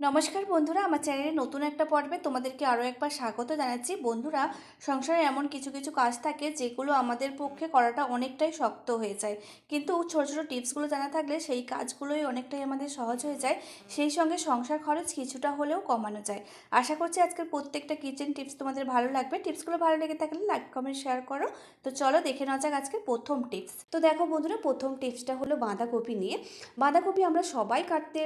নমস্কার বন্ধুরা, আমার চ্যানেলে নতুন একটা পর্বে তোমাদেরকে আরও একবার স্বাগত জানাচ্ছি। বন্ধুরা, সংসারে এমন কিছু কিছু কাজ থাকে যেগুলো আমাদের পক্ষে করাটা অনেকটাই শক্ত হয়ে যায়। কিন্তু ছোটো ছোটো টিপসগুলো জানা থাকলে সেই কাজগুলোই অনেকটাই আমাদের সহজ হয়ে যায়। সেই সঙ্গে সংসার খরচ কিছুটা হলেও কমানো যায়। আশা করছি আজকের প্রত্যেকটা কিচেন টিপস তোমাদের ভালো লাগবে। টিপসগুলো ভালো লেগে থাকলে লাইক, কমেন্ট, শেয়ার করো। তো চলো দেখে নেওয়া যাক আজকের প্রথম টিপস। তো দেখো বন্ধুরা, প্রথম টিপসটা হলো বাঁধাকপি নিয়ে। বাঁধাকপি আমরা সবাই কাটতে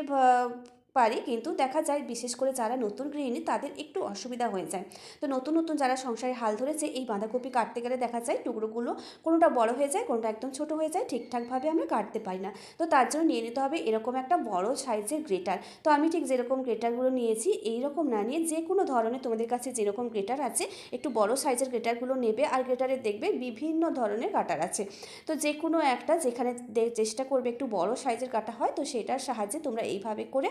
পারি, কিন্তু দেখা যায় বিশেষ করে যারা নতুন গৃহিণী তাদের একটু অসুবিধা হয়ে যায়। তো নতুন নতুন যারা সংসারে হাল ধরেছে, এই বাঁধাকপি কাটতে গেলে দেখা যায় টুকরোগুলো কোনোটা বড় হয়ে যায়, কোনোটা একদম ছোট হয়ে যায়, ঠিকঠাকভাবে আমরা কাটতে পারি না। তো তার জন্য নিয়ে নিতে হবে এরকম একটা বড় সাইজের গ্রেটার। তো আমি ঠিক যেরকম গ্রেটারগুলো নিয়েছি এই রকম না নিয়ে যে কোনো ধরনের তোমাদের কাছে যেরকম গ্রেটার আছে, একটু বড় সাইজের গ্রেটারগুলো নেবে আর গ্রেটারে দেখবে বিভিন্ন ধরনের কাটার আছে। তো যে কোনো একটা যেখানে চেষ্টা করবে একটু বড় সাইজের কাটা হয়, তো সেটার সাহায্যে তোমরা এইভাবে করে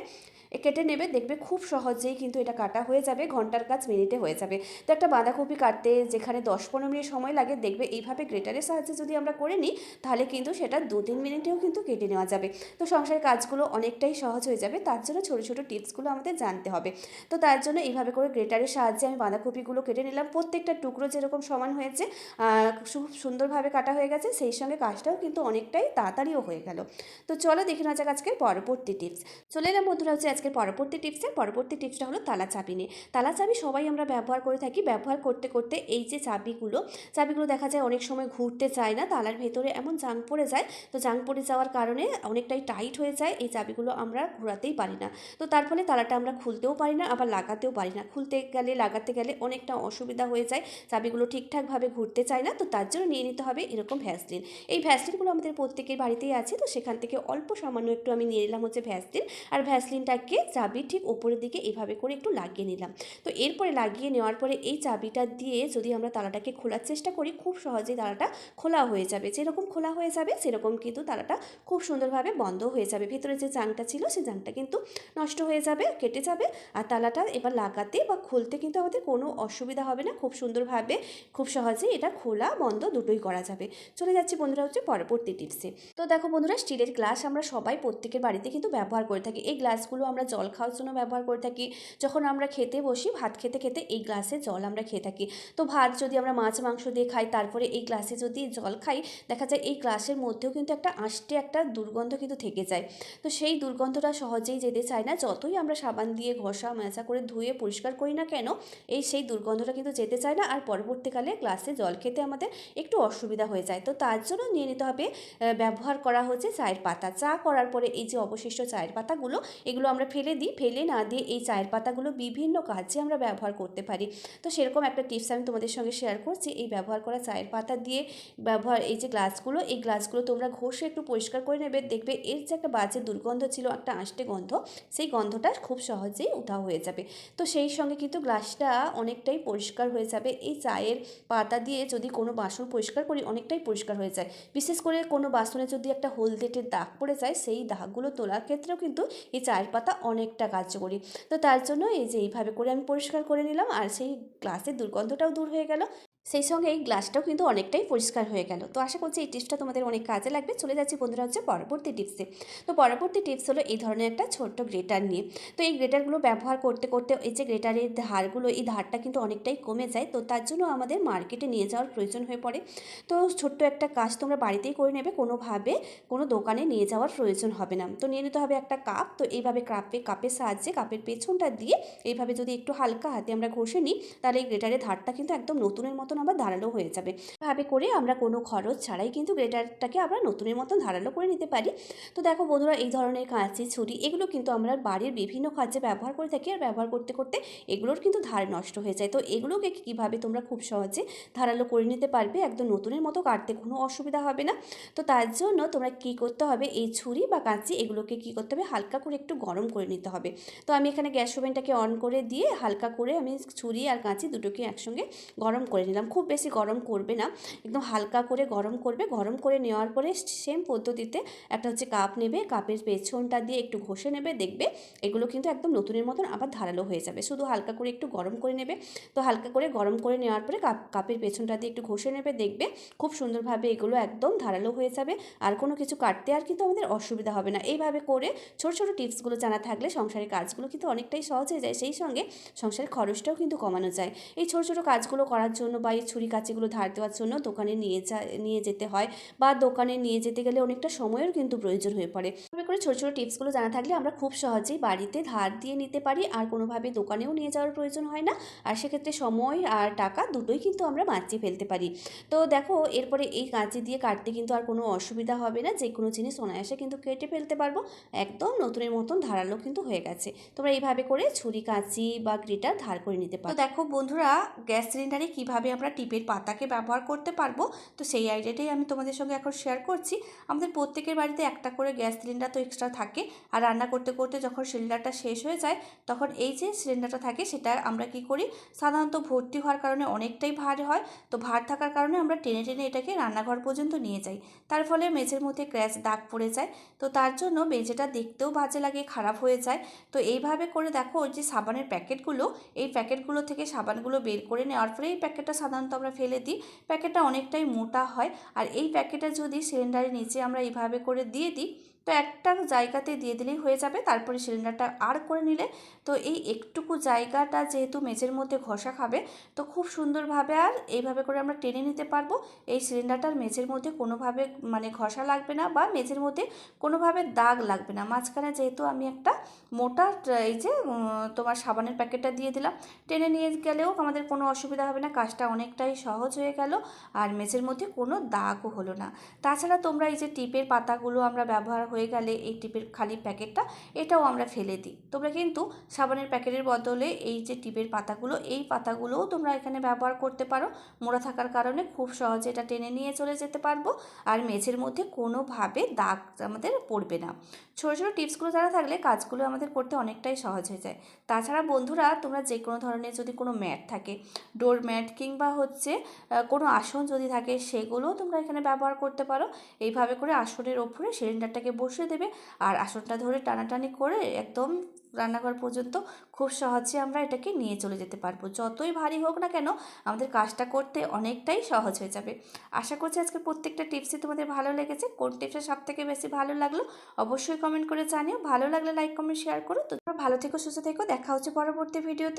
কেটে নেবে, দেখবে খুব সহজেই কিন্তু এটা কাটা হয়ে যাবে, ঘণ্টার কাজ মিনিটে হয়ে যাবে। তো একটা বাঁধাকপি কাটতে যেখানে দশ পনেরো মিনিট সময় লাগে, দেখবে এইভাবে গ্রেটারের সাহায্যে যদি আমরা করে নিই, তাহলে কিন্তু সেটা দু তিন মিনিটেও কিন্তু কেটে নেওয়া যাবে। তো সংসারের কাজগুলো অনেকটাই সহজ হয়ে যাবে, তার জন্য ছোটো ছোটো টিপসগুলো আমাদের জানতে হবে। তো তার জন্য এইভাবে করে গ্রেটারের সাহায্যে আমি বাঁধাকপিগুলো কেটে নিলাম। প্রত্যেকটা টুকরো যেরকম সমান হয়েছে খুব সুন্দরভাবে কাটা হয়ে গেছে, সেই সঙ্গে কাজটাও কিন্তু অনেকটাই তাড়াতাড়িও হয়ে গেল। তো চলো দেখে নেওয়া যাক আজকের পরবর্তী টিপস। চলে এলাম বন্ধুরা হচ্ছে আজকের পরবর্তী টিপসের পরবর্তী টিপসটা হলো তালা চাবি নিয়ে তালা চাবি সবাই আমরা ব্যবহার করে থাকি। ব্যবহার করতে করতে এই যে চাবিগুলো চাবিগুলো দেখা যায় অনেক সময় ঘুরতে চায় না, তালার ভেতরে এমন জাং পড়ে যায়, তো জাং পড়ে যাওয়ার কারণে অনেকটাই টাইট হয়ে যায়, এই চাবিগুলো আমরা ঘোরাতেই পারি না। তো তার ফলে তালাটা আমরা খুলতেও পারি না, আবার লাগাতেও পারি না। খুলতে গেলে, লাগাতে গেলে অনেকটা অসুবিধা হয়ে যায়, চাবিগুলো ঠিকঠাকভাবে ঘুরতে চায় না, তো তার জন্য নিয়ে নিতে হবে এরকম ভ্যাসলিন এই ভ্যাসলিনগুলো আমাদের প্রত্যেকের বাড়িতেই আছে, তো সেখান থেকে অল্প সামান্য একটু আমি নিয়ে নিলাম হচ্ছে ভ্যাসলিন আর ভ্যাসলিনটাকে চাবির ঠিক ওপরের দিকে এভাবে করে একটু লাগিয়ে নিলাম। তো এরপরে লাগিয়ে নেওয়ার পরে এই চাবিটা দিয়ে যদি আমরা তালাটাকে খোলার চেষ্টা করি, খুব সহজেই তালাটা খোলা হয়ে যাবে। যেরকম খোলা হয়ে যাবে, সেরকম কিন্তু তালাটা খুব সুন্দরভাবে বন্ধ হয়ে যাবে। ভিতরে যে জাংটা ছিল সেই জাংটা কিন্তু নষ্ট হয়ে যাবে, কেটে যাবে। আর তালাটা এবার লাগাতে বা খুলতে কিন্তু আমাদের কোনো অসুবিধা হবে না। খুব সুন্দরভাবে, খুব সহজেই এটা খোলা, বন্ধ দুটোই করা যাবে। চলে যাচ্ছি বন্ধুরা হচ্ছে পরবর্তী টিপসে। তো দেখো বন্ধুরা, স্টিলের গ্লাস আমরা সবাই প্রত্যেকের বাড়িতে কিন্তু ব্যবহার করে থাকি। এই গ্লাসগুলো আমরা জল খাওয়ার জন্য ব্যবহার করে থাকি। যখন আমরা খেতে বসি, ভাত খেতে খেতে এই গ্লাসে জল আমরা খেয়ে থাকি। তো ভাত যদি আমরা মাছ, মাংস দিয়ে খাই, তারপরে এই গ্লাসে যদি জল খাই, দেখা যায় এই গ্লাসের মধ্যেও কিন্তু একটা আষ্টে একটা দুর্গন্ধ কিন্তু থেকে যায়। তো সেই দুর্গন্ধটা সহজেই যেতে চায় না। যতই আমরা সাবান দিয়ে ঘষা, মেজা করে ধুয়ে, পরিষ্কার করি না কেন, এই সেই দুর্গন্ধটা কিন্তু যেতে চায় না আর পরবর্তীকালে গ্লাসে জল খেতে আমাদের একটু অসুবিধা হয়ে যায়। তো তার জন্য নিয়ে নিতে হবে ব্যবহার করা হচ্ছে চায়ের পাতা। চা করার পরে এই যে অবশিষ্ট চায়ের পাতাগুলো, এগুলো আমরা ফেলে দিই, ফেলে না দিয়ে এই চায়ের পাতাগুলো বিভিন্ন কাজে আমরা ব্যবহার করতে পারি। তো সেরকম একটা টিপস আমি তোমাদের সঙ্গে শেয়ার করছি, এই ব্যবহার করা চায়ের পাতা দিয়ে ব্যবহার, এই যে গ্লাসগুলো এই গ্লাসগুলো তোমরা ঘষে একটু পরিষ্কার করে নেবে, দেখবে এর যে একটা বাজে দুর্গন্ধ ছিল, একটা আষ্টে গন্ধ, সেই গন্ধটা খুব সহজেই উঠা হয়ে যাবে। তো সেই সঙ্গে কিন্তু গ্লাসটা অনেকটাই পরিষ্কার হয়ে যাবে। এই চায়ের পাতা দিয়ে যদি কোনো বাসন পরিষ্কার করি, অনেকটাই পরিষ্কার হয়ে যায়। বিশেষ করে কোনো বাসনে যদি একটা হলদেটে দাগ পড়ে যায়, সেই দাগগুলো তোলার ক্ষেত্রেও কিন্তু এই চায়ের পাতা অনেকটা কার্যকরী। তো তার জন্য এই যে এইভাবে করে আমি পরিষ্কার করে নিলাম আর সেই গ্লাসের দুর্গন্ধটাও দূর হয়ে গেল। সেই সঙ্গে এই গ্লাসটাও কিন্তু অনেকটাই পরিষ্কার হয়ে গেল। তো আশা করছি এই টিপসটা তোমাদের অনেক কাজে লাগবে। চলে যাচ্ছি বন্ধুরা হচ্ছে পরবর্তী টিপসে। তো পরবর্তী টিপস হলো এই ধরনের একটা ছোট্ট গ্রেটার নিয়ে। তো এই গ্রেটারগুলো ব্যবহার করতে করতে এই যে গ্রেটারের ধারগুলো, এই ধারটা কিন্তু অনেকটাই কমে যায়। তো তার জন্য আমাদের মার্কেটে নিয়ে যাওয়ার প্রয়োজন হয়ে পড়ে। তো ছোট্ট একটা কাজ তোমরা বাড়িতেই করে নেবে, কোনোভাবে কোনো দোকানে নিয়ে যাওয়ার প্রয়োজন হবে না। তো নিয়ে নিতে হবে একটা কাপ। তো এইভাবে কাপে, কাপের সাহায্যে কাপের পেছনটা দিয়ে এইভাবে যদি একটু হালকা হাতে আমরা ঘষে নিই, তাহলে এই গ্রেটারের ধারটা কিন্তু একদম নতুনের মতন আবার ধারালো হয়ে যাবে। ভাবে করে আমরা কোনো খরচ ছাড়াই কিন্তু গ্রেটারটাকে আমরা নতুনের মতন ধারালো করে নিতে পারি। তো দেখো বন্ধুরা, এই ধরনের কাঁচি, ছুরি, এগুলো কিন্তু আমরা বাড়ির বিভিন্ন কাজে ব্যবহার করে থাকি আর ব্যবহার করতে করতে এগুলোর কিন্তু ধার নষ্ট হয়ে যায়। তো এগুলোকে কীভাবে তোমরা খুব সহজে ধারালো করে নিতে পারবে? একদম নতুনের মতো কাটতে কোনো অসুবিধা হবে না। তো তার জন্য তোমরা কী করতে হবে? এই ছুরি বা কাঁচি এগুলোকে কী করতে হবে? হালকা করে একটু গরম করে নিতে হবে। তো আমি এখানে গ্যাস ওভেনটাকে অন করে দিয়ে হালকা করে আমি ছুরি আর কাঁচি দুটোকে একসঙ্গে গরম করে নিলাম। খুব বেশি গরম করবে না, একদম হালকা করে গরম করবে, গরম করে নেওয়ার পরে সেম পদ্ধতিতে একটা হচ্ছে কাপ নেবে, কাপের পেছনটা দিয়ে একটু ঘষে নেবে, দেখবে এগুলো কিন্তু একদম নতুনের মতন আবার ধারালো হয়ে যাবে। শুধু হালকা করে একটু গরম করে নেবে, তো হালকা করে গরম করে নেওয়ার পরে কাপ, কাপের পেছনটা দিয়ে একটু ঘষে নেবে, দেখবে খুব সুন্দরভাবে এগুলো একদম ধারালো হয়ে যাবে, আর কোনো কিছু কাটতে আর কিন্তু আমাদের অসুবিধা হবে না। এইভাবে করে ছোটো ছোটো টিপসগুলো জানা থাকলে সংসারের কাজগুলো কিন্তু অনেকটাই সহজ হয়ে যায়, সেই সঙ্গে সংসারের খরচটাও কিন্তু কমানো যায়। এই ছোটো ছোটো কাজগুলো করার জন্য বা এই ছুরি কাচিগুলো ধার দেওয়ার জন্য দোকানে নিয়ে যা, নিয়ে যেতে হয় বা দোকানে নিয়ে যেতে গেলে অনেকটা সময়ের কিন্তু প্রয়োজন হয়ে পড়ে। এভাবে করে ছোটো ছোটো টিপসগুলো জানা থাকলে আমরা খুব সহজেই বাড়িতে ধার দিয়ে নিতে পারি আর কোনোভাবে দোকানেও নিয়ে যাওয়ার প্রয়োজন হয় না। আর সেক্ষেত্রে সময় আর টাকা দুটোই কিন্তু আমরা বাঁচিয়ে ফেলতে পারি। তো দেখো, এরপরে এই কাঁচি দিয়ে কাটতে কিন্তু আর কোনো অসুবিধা হবে না। যে কোনো জিনিস অনায়াসে কিন্তু কেটে ফেলতে পারব। একদম নতুনের মতন ধারালো কিন্তু হয়ে গেছে। তোমরা এইভাবে করে ছুরি কাঁচি বা গ্রেটার ধার করে নিতে পারো। দেখো বন্ধুরা, গ্যাস সিলিন্ডারে কীভাবে আমরা টিপের পাতাকে ব্যবহার করতে পারব। তো সেই আইডিয়াটাই আমি তোমাদের সঙ্গে এখন শেয়ার করছি। আমাদের প্রত্যেকের বাড়িতে একটা করে গ্যাস সিলিন্ডার তো এক্সট্রা থাকে। আর রান্না করতে করতে যখন সিলিন্ডারটা শেষ হয়ে যায়, তখন এই যে সিলিন্ডারটা থাকে, সেটা আমরা কি করি? সাধারণত ভর্তি হওয়ার কারণে অনেকটাই ভার হয়। তো ভার থাকার কারণে আমরা টেনে টেনে এটাকে রান্নাঘর পর্যন্ত নিয়ে যাই। তার ফলে মেঝের মধ্যে ক্র্যাশ দাগ পড়ে যায়। তো তার জন্য মেঝেটা দেখতেও বাজে লাগে, খারাপ হয়ে যায়। তো এইভাবে করে দেখো, ওই যে সাবানের প্যাকেটগুলো, এই প্যাকেটগুলো থেকে সাবানগুলো বের করে নেওয়ার পরে এই প্যাকেটটা সাধারণত আমরা ফেলে দিই। প্যাকেটটা অনেকটাই মোটা হয়। আর এই প্যাকেটটা যদি সিলিন্ডারের নিচে আমরা এইভাবে করে দিয়ে দিই তো একটা জায়গাতে দিয়ে দিলেই হয়ে যাবে, তারপরে সিলিন্ডারটা আর করে নিলে। তো এই একটুকু জায়গাটা যেহেতু মেঝের মধ্যে ঘষা খাবে, তো খুব সুন্দরভাবে আর এইভাবে করে আমরা টেনে নিতে পারব। এই সিলিন্ডারটার মেঝের মধ্যে কোনোভাবে মানে ঘষা লাগবে না বা মেঝের মধ্যে কোনোভাবে দাগ লাগবে না। মাঝখানে যেহেতু আমি একটা মোটা এই যে তোমার সাবানের প্যাকেটটা দিয়ে দিলাম, টেনে নিয়ে গেলেও আমাদের কোনো অসুবিধা হবে না, কাজটা অনেকটাই সহজ হয়ে গেল আর মেঝের মধ্যে কোনো দাগও হলো না। তাছাড়া তোমরা এই যে টিপের পাতাগুলো আমরা ব্যবহার হয়ে গেলে এই টিপের খালি প্যাকেটটা এটাও আমরা ফেলে দিই। তোমরা কিন্তু সাবানের প্যাকেটের বদলে এই যে টিপের পাতাগুলো, এই পাতাগুলোও তোমরা এখানে ব্যবহার করতে পারো। মোড়া থাকার কারণে খুব সহজে এটা টেনে নিয়ে চলে যেতে পারব। আর মেঝের মধ্যে কোনোভাবে দাগ আমাদের পড়বে না। ছোটো ছোটো টিপসগুলো জানা থাকলে কাজগুলো আমাদের করতে অনেকটাই সহজ হয়ে যায়। তাছাড়া বন্ধুরা, তোমরা যে কোনো ধরনের যদি কোনো ম্যাট থাকে, ডোর ম্যাট কিংবা হচ্ছে কোনো আসন যদি থাকে, সেগুলোও তোমরা এখানে ব্যবহার করতে পারো। এইভাবে করে আসনের ওপরে সিলিন্ডারটাকে বসিয়ে দেবে। আর আসনটা ধরে টানাটানি করে একদম রান্নাঘর পর্যন্ত খুব সহজে আমরা এটাকে নিয়ে চলে যেতে পারব। যতই ভারী হোক না কেন, আমাদের কাজটা করতে অনেকটাই সহজ হয়ে যাবে। আশা করছি আজকে প্রত্যেকটা টিপসই তোমাদের ভালো লেগেছে। কোন টিপসটা সব থেকে বেশি ভালো লাগল অবশ্যই কমেন্ট করে জানিও। ভালো লাগলে লাইক কমেন্ট শেয়ার করো। তোমরা ভালো থেকো, সুস্থ থেকো। দেখা হচ্ছে পরবর্তী ভিডিওতে